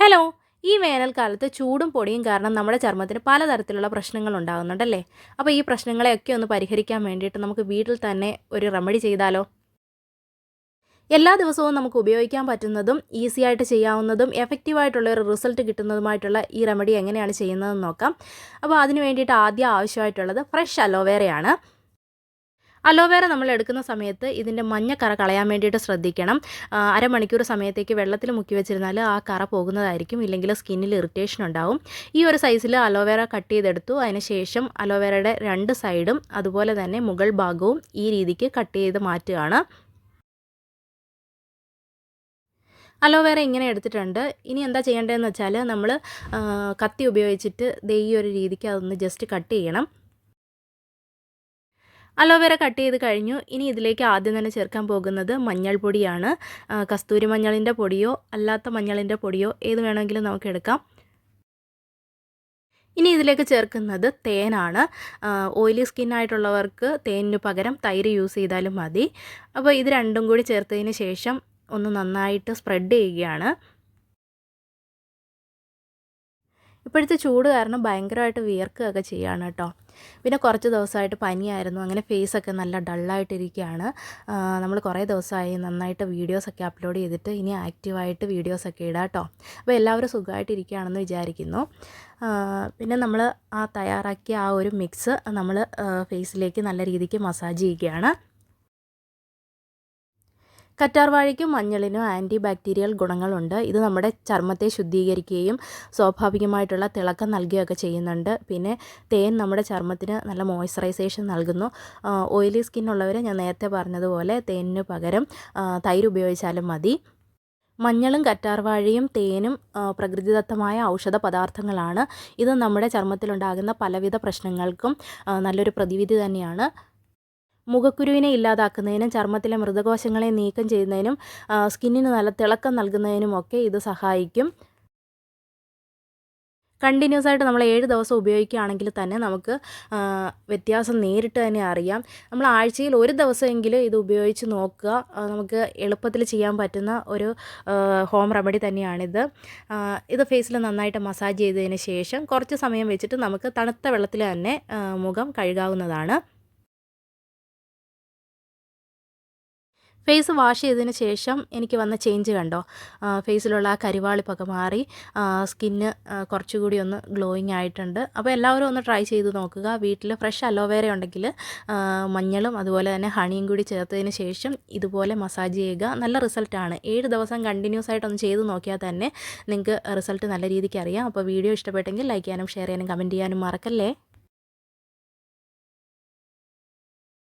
Hello ഈ വേനൽക്കാലത്ത് ചൂടും പൊടിയും കാരണം നമ്മുടെ ചർമ്മത്തിന് പലതരത്തിലുള്ള പ്രശ്നങ്ങൾ ഉണ്ടാകുന്നുണ്ടല്ലേ? അപ്പോൾ ഈ പ്രശ്നങ്ങളെയൊക്കെ ഒന്ന് പരിഹരിക്കാൻ വേണ്ടിയിട്ട് നമുക്ക് വീട്ടിൽ തന്നെ ഒരു റെമഡി ചെയ്താലോ? എല്ലാ ദിവസവും നമുക്ക് ഉപയോഗിക്കാൻ പറ്റുന്നതും ഈസി ആയിട്ട് ചെയ്യാവുന്നതും എഫക്റ്റീവായിട്ടുള്ള ഒരു റിസൾട്ട് കിട്ടുന്നതുമായിട്ടുള്ള ഈ റെമഡി എങ്ങനെയാണ് ചെയ്യുന്നതെന്ന് നോക്കാം. അപ്പോൾ അതിന് വേണ്ടിയിട്ട് ആദ്യം ആവശ്യമായിട്ടുള്ളത് ഫ്രഷ് അലോവേറയാണ് അലോവേറ നമ്മൾ എടുക്കുന്ന സമയത്ത് ഇതിന്റെ മഞ്ഞ കറ കളയാൻ വേണ്ടിയിട്ട് ശ്രദ്ധിക്കണം. അരമണിക്കൂർ സമയത്തേക്ക് വെള്ളത്തിൽ മുക്കി വെച്ചിരുന്നാൽ ആ കറ പോകുന്നതായിരിക്കും. ഇല്ലെങ്കിൽ സ്കിന്നിൽ ഇറിറ്റേഷൻ ഉണ്ടാവും. ഈ ഒരു സൈസിൽ അലോവേറ കട്ട് ചെയ്തെടുത്തു. അതിന് ശേഷം അലോവേറയുടെ രണ്ട് സൈഡും അതുപോലെ തന്നെ മുകൾ ഭാഗവും ഈ രീതിക്ക് കട്ട് ചെയ്ത് മാറ്റുകയാണ്. അലോവേറ ഇങ്ങനെ എടുത്തിട്ടുണ്ട്. ഇനി എന്താ ചെയ്യേണ്ടതെന്ന് വെച്ചാൽ നമ്മൾ കത്തി ഉപയോഗിച്ചിട്ട് ദേ ഈ ഒരു രീതിക്ക് അതൊന്ന് ജസ്റ്റ് കട്ട് ചെയ്യണം. അലോവേറ കട്ട് ചെയ്ത് കഴിഞ്ഞു. ഇനി ഇതിലേക്ക് ആദ്യം തന്നെ ചേർക്കാൻ പോകുന്നത് മഞ്ഞൾപ്പൊടിയാണ് കസ്തൂരി മഞ്ഞളിന്റെ പൊടിയോ അല്ലാത്ത മഞ്ഞളിന്റെ പൊടിയോ ഏത് വേണമെങ്കിലും നമുക്ക് എടുക്കാം. ഇനി ഇതിലേക്ക് ചേർക്കുന്നത് തേനാണ്. ഓയിലി സ്കിന്നായിട്ടുള്ളവർക്ക് തേനിന് പകരം തൈര് യൂസ് ചെയ്താലും മതി. അപ്പോൾ ഇത് രണ്ടും കൂടി ചേർത്തതിന് ശേഷം ഒന്ന് നന്നായിട്ട് സ്പ്രെഡ് ചെയ്യുകയാണ്. ഇപ്പോഴത്തെ ചൂട് കാരണം ഭയങ്കരമായിട്ട് വിയർക്കുകയൊക്കെ ചെയ്യുകയാണ് കേട്ടോ. പിന്നെ കുറച്ച് ദിവസമായിട്ട് പനിയായിരുന്നു. അങ്ങനെ ഫേസൊക്കെ നല്ല ഡള്ളായിട്ടിരിക്കുകയാണ്. നമ്മൾ കുറേ ദിവസമായി നന്നായിട്ട് വീഡിയോസൊക്കെ അപ്ലോഡ് ചെയ്തിട്ട് ഇനി ആക്റ്റീവായിട്ട് വീഡിയോസൊക്കെ ഇടാം കേട്ടോ. അപ്പോൾ എല്ലാവരും സുഖമായിട്ടിരിക്കുകയാണെന്ന് വിചാരിക്കുന്നു. പിന്നെ നമ്മൾ ആ തയ്യാറാക്കിയ ആ ഒരു മിക്സ് നമ്മൾ ഫേസിലേക്ക് നല്ല രീതിക്ക് മസാജ് ചെയ്യുകയാണ്. കറ്റാർവാഴയ്ക്കും മഞ്ഞളിനും ആന്റി ബാക്ടീരിയൽ ഗുണങ്ങളുണ്ട്. ഇത് നമ്മുടെ ചർമ്മത്തെ ശുദ്ധീകരിക്കുകയും സ്വാഭാവികമായിട്ടുള്ള തിളക്കം നൽകുകയൊക്കെ ചെയ്യുന്നുണ്ട്. പിന്നെ തേൻ നമ്മുടെ ചർമ്മത്തിന് നല്ല മോയ്സ്ചറൈസേഷൻ നൽകുന്നു. ഓയിലി സ്കിൻ ഉള്ളവർ ഞാൻ നേരത്തെ പറഞ്ഞതുപോലെ തേനിന് പകരം തൈര് ഉപയോഗിച്ചാലും മതി. മഞ്ഞളും കറ്റാർവാഴയും തേനും പ്രകൃതിദത്തമായ ഔഷധ പദാർത്ഥങ്ങളാണ്. ഇത് നമ്മുടെ ചർമ്മത്തിലുണ്ടാകുന്ന പലവിധ പ്രശ്നങ്ങൾക്കും നല്ലൊരു പ്രതിവിധി തന്നെയാണ്. മുഖക്കുരുവിനെ ഇല്ലാതാക്കുന്നതിനും ചർമ്മത്തിലെ മൃതകോശങ്ങളെ നീക്കം ചെയ്യുന്നതിനും സ്കിന്നിന് നല്ല തിളക്കം നൽകുന്നതിനുമൊക്കെ ഇത് സഹായിക്കും. കണ്ടിന്യൂസ് ആയിട്ട് നമ്മൾ ഏഴ് ദിവസം ഉപയോഗിക്കുകയാണെങ്കിൽ തന്നെ നമുക്ക് വ്യത്യാസം നേരിട്ട് തന്നെ അറിയാം. നമ്മൾ ആഴ്ചയിൽ ഒരു ദിവസമെങ്കിലും ഇത് ഉപയോഗിച്ച് നോക്കുക. നമുക്ക് എളുപ്പത്തിൽ ചെയ്യാൻ പറ്റുന്ന ഒരു ഹോം റെമഡി തന്നെയാണിത്. ഇത് ഫേസിൽ നന്നായിട്ട് മസാജ് ചെയ്തതിന് ശേഷം കുറച്ച് സമയം വെച്ചിട്ട് നമുക്ക് തണുത്ത വെള്ളത്തിൽ തന്നെ മുഖം കഴുകാവുന്നതാണ്. ഫേസ് വാഷ് ചെയ്തതിന് ശേഷം എനിക്ക് വന്ന ചേഞ്ച് കണ്ടോ? ഫേസിലുള്ള ആ കരിവാളിപ്പൊക്കെ മാറി സ്കിന്ന് കുറച്ചുകൂടി ഒന്ന് ഗ്ലോയിങ് ആയിട്ടുണ്ട്. അപ്പോൾ എല്ലാവരും ഒന്ന് ട്രൈ ചെയ്ത് നോക്കുക. വീട്ടിൽ ഫ്രഷ് അലോവേര ഉണ്ടെങ്കിൽ മഞ്ഞളും അതുപോലെ തന്നെ ഹണിയും കൂടി ചേർത്തതിന് ശേഷം ഇതുപോലെ മസാജ് ചെയ്യുക. നല്ല റിസൾട്ടാണ് ഏഴ് ദിവസം കണ്ടിന്യൂസ് ആയിട്ടൊന്ന് ചെയ്ത് നോക്കിയാൽ തന്നെ നിങ്ങൾക്ക് റിസൾട്ട് നല്ല രീതിക്ക് അറിയാം. അപ്പോൾ വീഡിയോ ഇഷ്ടപ്പെട്ടെങ്കിൽ ലൈക്ക് ചെയ്യാനും ഷെയർ ചെയ്യാനും കമന്റ് ചെയ്യാനും മറക്കല്ലേ?